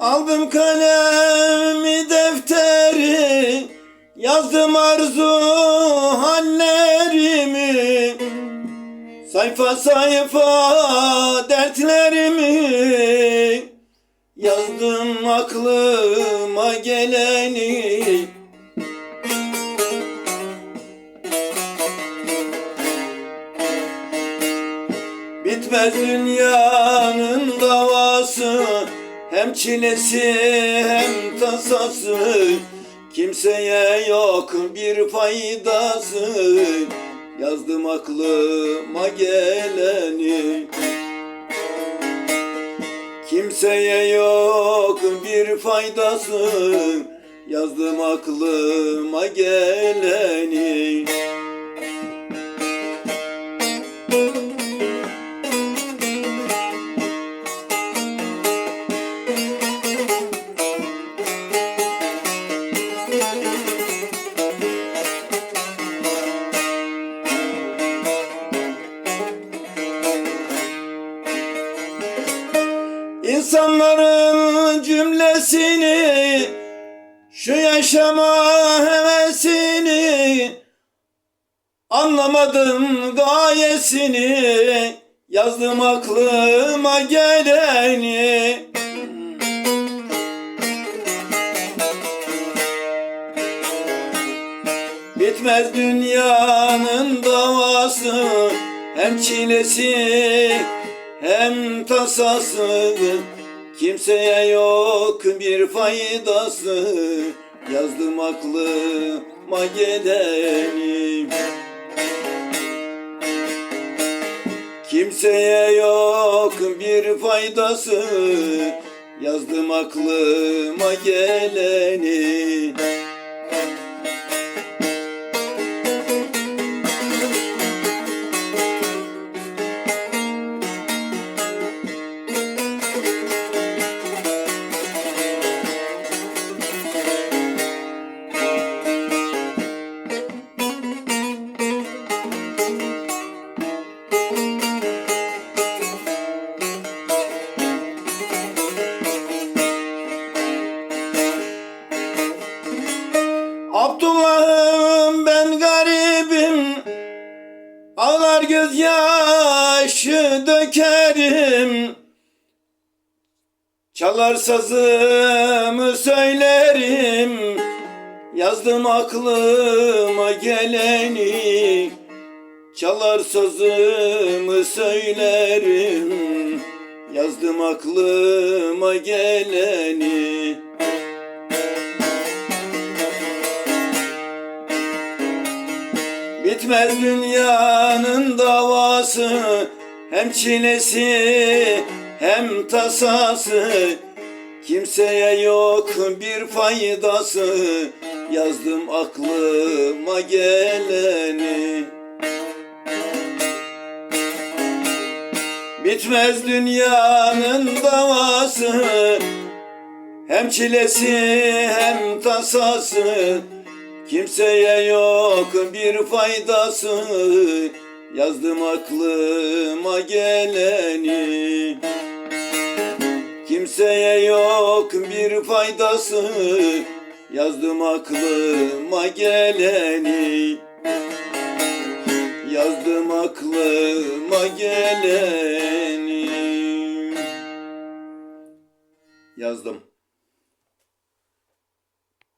Aldım kalemi defteri Yazdım arzu hallerimi. Sayfa sayfa dertlerimi Yazdım aklıma geleni. Bitmez dünyanın davası. Hem çilesi hem tasası Kimseye yok bir faydası. Yazdım aklıma geleni. Kimseye yok bir faydası. Yazdım aklıma geleni İnsanların cümlesini Şu yaşama hevesini Anlamadım gayesini Yazdım aklıma geleni. Bitmez dünyanın davası Hem çilesi hem tasası Kimseye yok bir faydası. Yazdım aklıma geleni Kimseye yok bir faydası. Yazdım aklıma geleni Abdullah'ım ben garibim. Ağlar gözyaşı dökerim. Çalar sazımı söylerim. Yazdım aklıma geleni. Çalar sazımı söylerim. Yazdım aklıma geleni Bitmez dünyanın davası Hem çilesi hem tasası. Kimseye yok bir faydası Yazdım aklıma geleni. Bitmez dünyanın davası Hem çilesi hem tasası Kimseye yok bir faydası. Yazdım aklıma geleni. Kimseye yok bir faydası. Yazdım aklıma geleni. Yazdım aklıma geleni. Yazdım